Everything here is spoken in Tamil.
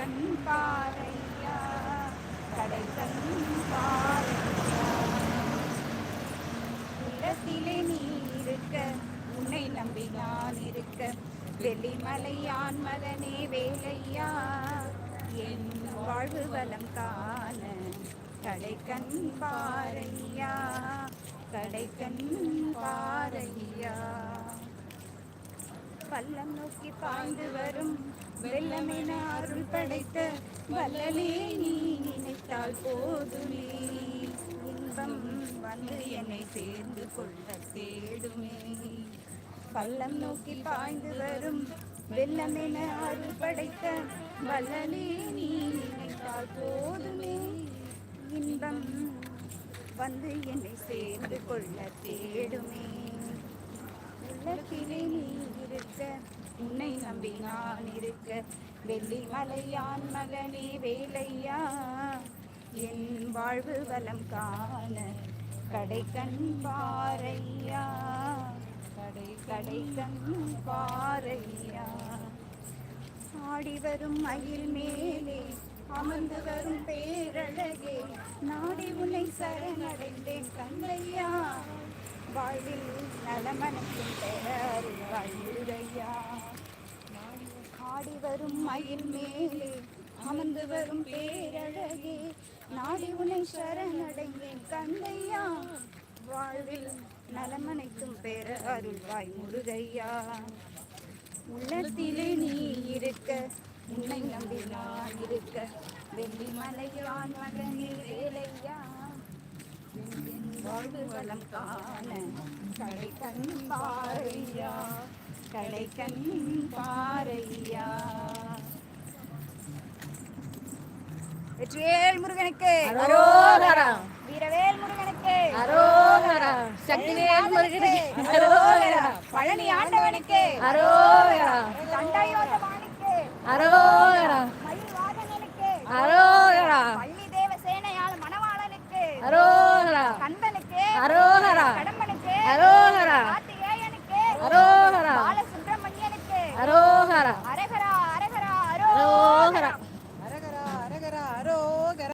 கண் பாறையா கடை கண் பாறையா உள்ளத்திலே நீ இருக்க உன்னை நம்பி நான் இருக்க வெள்ளிமலையான் மதனே வேலையா. என் வாழ்வு வளம் காண கடை கண் பாறையா கடை கண் பாறையா பள்ளம் நோக்கி பாய்ந்து வரும். வெள்ளமென அருள் படைத்த வல்லலே நீ நினைத்தால் போதுமே. இன்பம் வந்து என்னை சேர்ந்து கொள்ள தேடுமே. பள்ளம் நோக்கி பாய்ந்து வரும். வெள்ளமென அருள் படைத்த வல்லலே நீ நினைத்தால் போதுமே. இன்பம் வந்து என்னை சேர்ந்து கொள்ள தேடுமே. உள்ளத்திலே நீ இருக்க. உன்னை நம்பி நான் இருக்க. வெள்ளி மலையான் மகனே வேலையா. என் வாழ்வு வளம் காண கடை கண் பாறையா. கடை கடை கண் பாறையா. ஆடி வரும் மயில் மேலே அமர்ந்து வரும் பேரழகே நாடி உன்னை சரணடைந்தேன் கண்ணையா. வாழ்வில் நலமனக்கும் பெற வரும் மயில் மேலே அமர்ந்து வரும் பேரழகே நாடி உனை சரணடைந்தேன் கண்ணையா. வாழ்வில் நலமனைக்கும் பெற அருள்வாய் முருகையா. உள்ளத்திலே நீ இருக்க உன்னை நம்பி நான் இருக்க. வெள்ளி மலையான் மகனே வேலையா. என் வாழ்வு வளம் காண கடை கண் கடைக்கண் பாரையா வெற்றிவேல் முருகனுக்கு. அரோகரா. வீரவேல் முருகனுக்கு. அரோகரா. சக்திவேல் முருகனுக்கு. அரோகரா. பழனி ஆண்டவனுக்கு. அரோகரா. தண்டாயோதவானுக்கு அரோகரா. மயில்வாதனனுக்கு அரோகரா. பள்ளி தேவசேனையால் மணவாளனுக்கு. அரோகரா. கந்தனுக்கு. அரோகரா. கடம்பனுக்கு. அரோகரா.